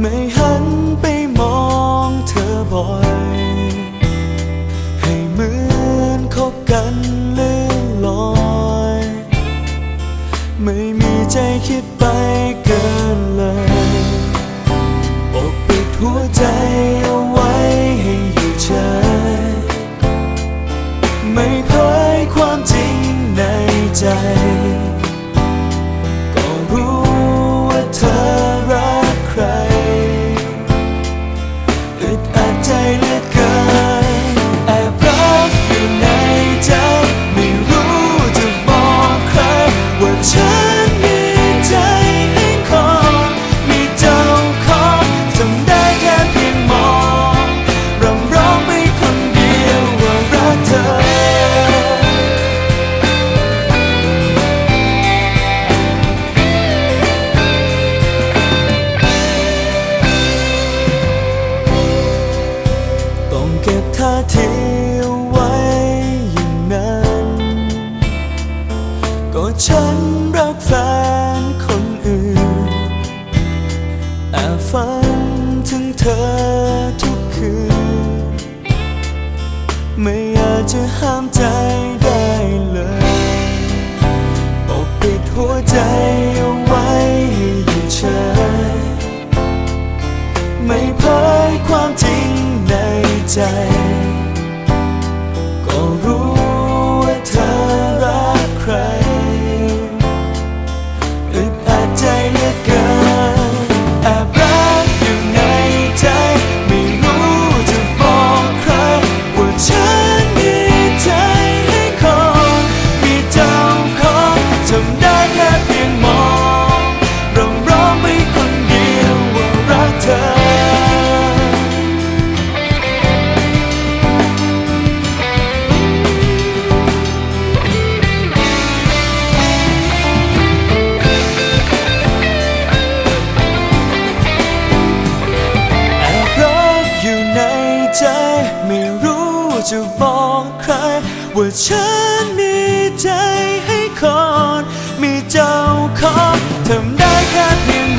ไม่หันไปมองเธอบ่อย ให้เหมือนคบกันเลื่อนลอย ไม่มีใจคิดไปเกินเลยปกปิดหัวใจเอาไว้ให้อยู่เฉยไม่เผยความจริงในใจ ท่าทีไว้อย่างนั้น ก็ฉันรักแฟนคนอื่นแอบฝันถึงเธอทุกคืน ไม่อยาจจะห้ามใจได้เลยปกปิดหัวใจเอาไว้ให้อยู่เฉยไม่เผยความจริงในใจ จะบอกใคร ว่าฉันมีใจให้คน มีเจ้าของทำได้แค่เพียง